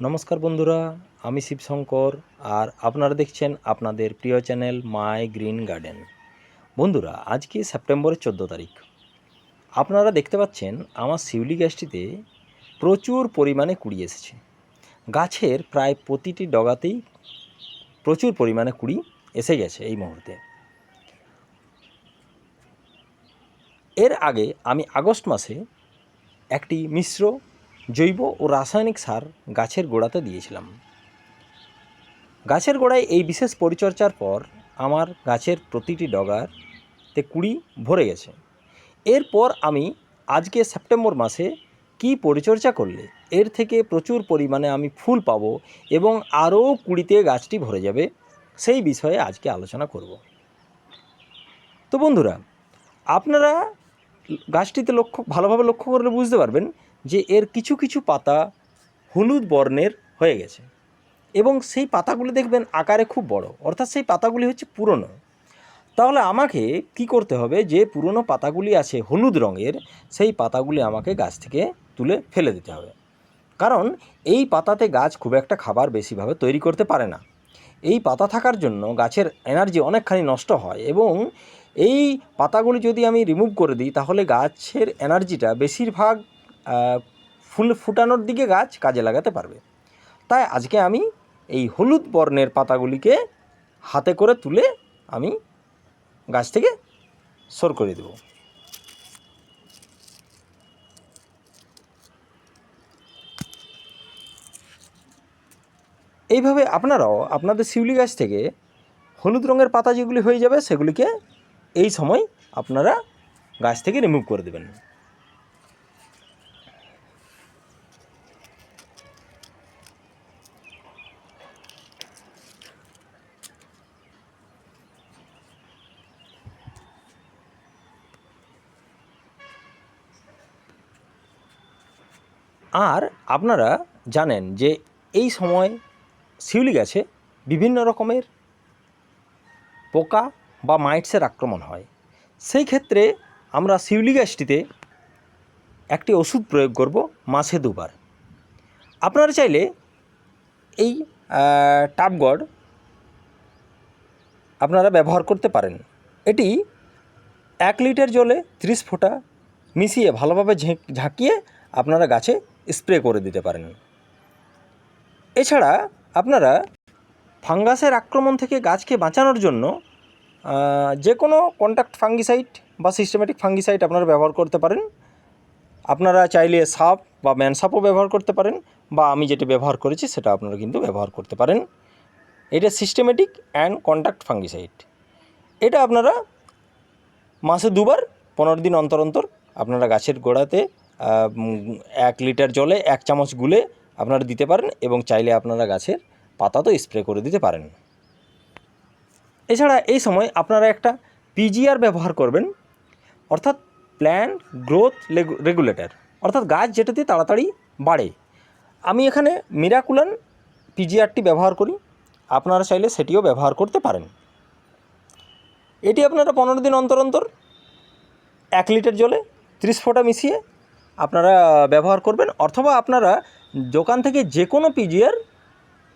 নমস্কার বন্ধুরা, আমি শিবশঙ্কর আর আপনারা দেখছেন আপনাদের প্রিয় চ্যানেল মাই গ্রিন গার্ডেন। বন্ধুরা, আজকে সেপ্টেম্বরের চোদ্দ তারিখ। আপনারা দেখতে পাচ্ছেন আমার শিউলি গাছটিতে প্রচুর পরিমাণে কুড়ি এসেছে। গাছের প্রায় প্রতিটি ডগাতেই প্রচুর পরিমাণে কুড়ি এসে গেছে এই মুহূর্তে। এর আগে আমি আগস্ট মাসে একটি মিশ্র জৈব ও রাসায়নিক সার গাছের গোড়াতে দিয়েছিলাম। গাছের গোড়ায় এই বিশেষ পরিচর্যার পর আমার গাছের প্রতিটি ডগার তে কুড়ি ভরে গেছে। এরপর আমি আজকে সেপ্টেম্বর মাসে কি পরিচর্যা করলে, এর থেকে প্রচুর পরিমাণে আমি ফুল পাব এবং আরও কুড়িতে গাছটি ভরে যাবে, সেই বিষয়ে আজকে আলোচনা করব। তো বন্ধুরা, আপনারা গাছটিতে লক্ষ্য, ভালোভাবে লক্ষ্য করলে বুঝতে পারবেন যে এর কিছু কিছু পাতা হলুদ বর্ণের হয়ে গেছে। এবং সেই পাতাগুলি দেখবেন আকারে খুব বড়, অর্থাৎ সেই পাতাগুলি হচ্ছে পুরনো। তাহলে আমাকে কি করতে হবে যে পুরনো পাতাগুলি আছে হলুদ রঙের, সেই পাতাগুলি আমাকে গাছ থেকে তুলে ফেলে দিতে হবে। কারণ এই পাতাতে গাছ খুব একটা খাবার বেশিভাবে তৈরি করতে পারে না। এই পাতা থাকার জন্য গাছের এনার্জি অনেকখানি নষ্ট হয় এবং এই পাতাগুলি যদি আমি রিমুভ করে দিই, তাহলে গাছের এনার্জিটা বেশিরভাগ ফুল ফুটানোর দিকে গাছ কাজে লাগাতে পারবে। তাই আজকে আমি এই হলুদ বর্ণের পাতাগুলিকে হাতে করে তুলে আমি গাছ থেকে সর করে দেব। এইভাবে আপনারাও আপনাদের শিউলি গাছ থেকে হলুদ রঙের পাতা যেগুলি হয়ে যাবে সেগুলিকে এই সময় আপনারা গাছ থেকে রিমুভ করে দেবেন। আর আপনারা জানেন যে এই সময় শিউলি গাছে বিভিন্ন রকমের পোকা বা মাইটসের আক্রমণ হয়। সেই ক্ষেত্রে আমরা শিউলি গাছটিতে একটি ওষুধ প্রয়োগ করব মাসে দুবার। আপনারা চাইলে এই টাপগড় আপনারা ব্যবহার করতে পারেন। এটি এক লিটার জলে ত্রিশ ফোঁটা মিশিয়ে ভালোভাবে ঝেঁক- ঝাঁকিয়ে আপনারা গাছে স্প্রে করে দিতে পারেন। এছাড়া আপনারা ফাঙ্গাসের আক্রমণ থেকে গাছকে বাঁচানোর জন্য যে কোনো কন্ট্যাক্ট ফাঙ্গিসাইড বা সিস্টেমেটিক ফাঙ্গিসাইড আপনারা ব্যবহার করতে পারেন। আপনারা চাইলে সাপ বা ম্যানসাপও ব্যবহার করতে পারেন বা আমি যেটা ব্যবহার করেছি সেটা আপনারা কিন্তু ব্যবহার করতে পারেন। এটা সিস্টেমেটিক অ্যান্ড কন্ট্যাক্ট ফাঙ্গিসাইড এটা আপনারা মাসে দুবার, পনেরো দিন অন্তর অন্তর আপনারা গাছের গোড়াতে এক লিটার জলে এক চামচ গুলে আপনারা দিতে পারেন এবং চাইলে আপনারা গাছের পাতাতেও স্প্রে করে দিতে পারেন। এছাড়া এই সময় আপনারা একটা পিজিআর ব্যবহার করবেন, অর্থাৎ প্ল্যান গ্রোথ রেগুলেটর অর্থাৎ গাছ যেটাতে তাড়াতাড়ি বাড়ে। আমি এখানে মিরাকুলান পিজিআরটি ব্যবহার করি, আপনারা চাইলে সেটিও ব্যবহার করতে পারেন। এটি আপনারা পনেরো দিন অন্তর অন্তর এক লিটার জলে ত্রিশ ফোঁটা মিশিয়ে আপনারা ব্যবহার করবেন, অথবা আপনারা দোকান থেকে যে কোনো পিজিআর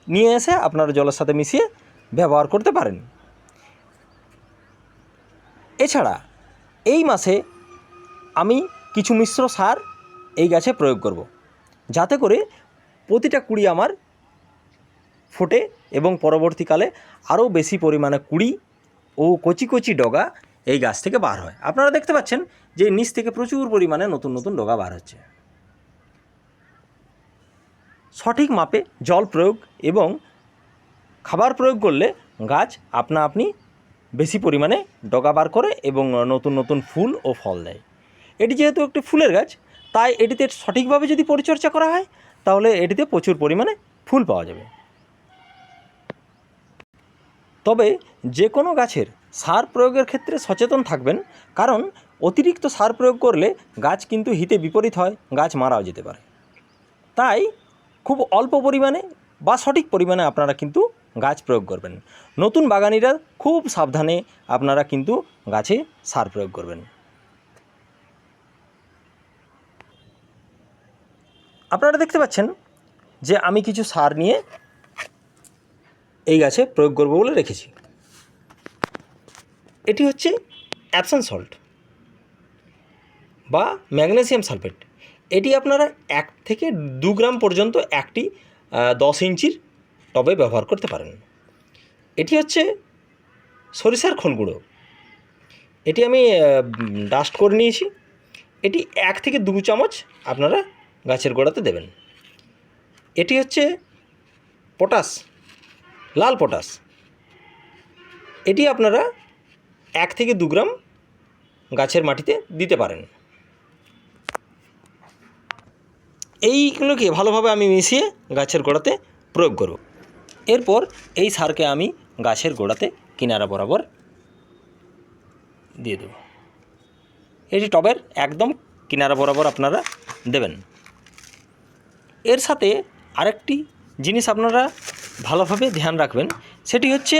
নিয়ে এসে আপনারা জলের সাথে মিশিয়ে ব্যবহার করতে পারেন এছাড়া এই মাসে আমি কিছু মিশ্র সার এই গাছে প্রয়োগ করব। যাতে করে প্রতিটা কুড়ি আমার ফোটে এবং পরবর্তীকালে আরও বেশি পরিমাণে কুড়ি ও কচি কচি ডগা এই গাছ থেকে বার হয় আপনারা দেখতে পাচ্ছেন যে নিচ থেকে প্রচুর পরিমাণে নতুন নতুন ডগা বার হচ্ছে। সঠিক মাপে জল প্রয়োগ এবং খাবার প্রয়োগ করলে গাছ আপনা আপনি বেশি পরিমাণে ডগা বার করে এবং নতুন নতুন ফুল ও ফল দেয়। এটি যেহেতু একটি ফুলের গাছ, তাই এটিতে সঠিকভাবে যদি পরিচর্যা করা হয়, তাহলে এটিতে প্রচুর পরিমাণে ফুল পাওয়া যাবে। তবে যে কোনো গাছের সার প্রয়োগের ক্ষেত্রে সচেতন থাকবেন, কারণ অতিরিক্ত সার প্রয়োগ করলে গাছ কিন্তু হিতে বিপরীত হয়, গাছ মারাও যেতে পারে। তাই খুব অল্প পরিমাণে বা সঠিক পরিমাণে আপনারা কিন্তু গাছ প্রয়োগ করবেন। নতুন বাগানিরা খুব সাবধানে আপনারা কিন্তু গাছে সার প্রয়োগ করবেন। আপনারা দেখতে পাচ্ছেন যে আমি কিছু সার নিয়ে এই গাছে প্রয়োগ করব বলে রেখেছি। এটি হচ্ছে অ্যাপসান সল্ট। বা ম্যাগনেসিয়াম সালফেট। এটি আপনারা এক থেকে দু গ্রাম পর্যন্ত একটি দশ ইঞ্চির টবে ব্যবহার করতে পারেন। এটি হচ্ছে সরিষার খোল গুঁড়ো। এটি আমি ডাস্ট করে নিয়েছি। এটি এক থেকে দু চামচ আপনারা গাছের গোড়াতে দেবেন। এটি হচ্ছে পটাশ, লাল পটাশ। এটি আপনারা এক থেকে দু গ্রাম গাছের মাটিতে দিতে পারেন। এইগুলোকে ভালোভাবে আমি মিশিয়ে গাছের গোড়াতে প্রয়োগ করব। এরপর এই সারকে আমি গাছের গোড়াতে কিনারা বরাবর দিয়ে দেব। এটি টবের একদম কিনারা বরাবর আপনারা দেবেন। এর সাথে আরেকটি জিনিস আপনারা ভালোভাবে ধ্যান রাখবেন, সেটি হচ্ছে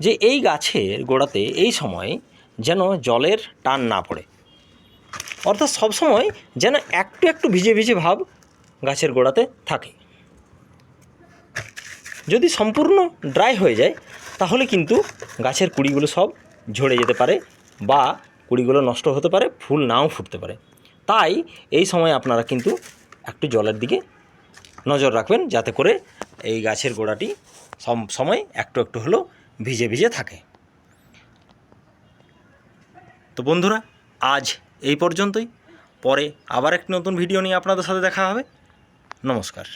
যে এই গাছের গোড়াতে এই সময় যেন জলের টান না পড়ে। অর্থাৎ সবসময় যেন একটু একটু ভিজে ভিজে ভাব গাছের গোড়াতে থাকে। যদি সম্পূর্ণ ড্রাই হয়ে যায়, তাহলে কিন্তু গাছের কুড়িগুলো সব ঝরে যেতে পারে বা কুড়িগুলো নষ্ট হতে পারে, ফুল নাও ফুটতে পারে। তাই এই সময় আপনারা কিন্তু একটু জলের দিকে নজর রাখবেন, যাতে করে এই গাছের গোড়াটি সব সময় একটু একটু হলেও ভিজে ভিজে থাকে। তো বন্ধুরা, আজ এই পর্যন্তই। পরে আবার একটি নতুন ভিডিও নিয়ে আপনাদের সাথে দেখা হবে। নমস্কার।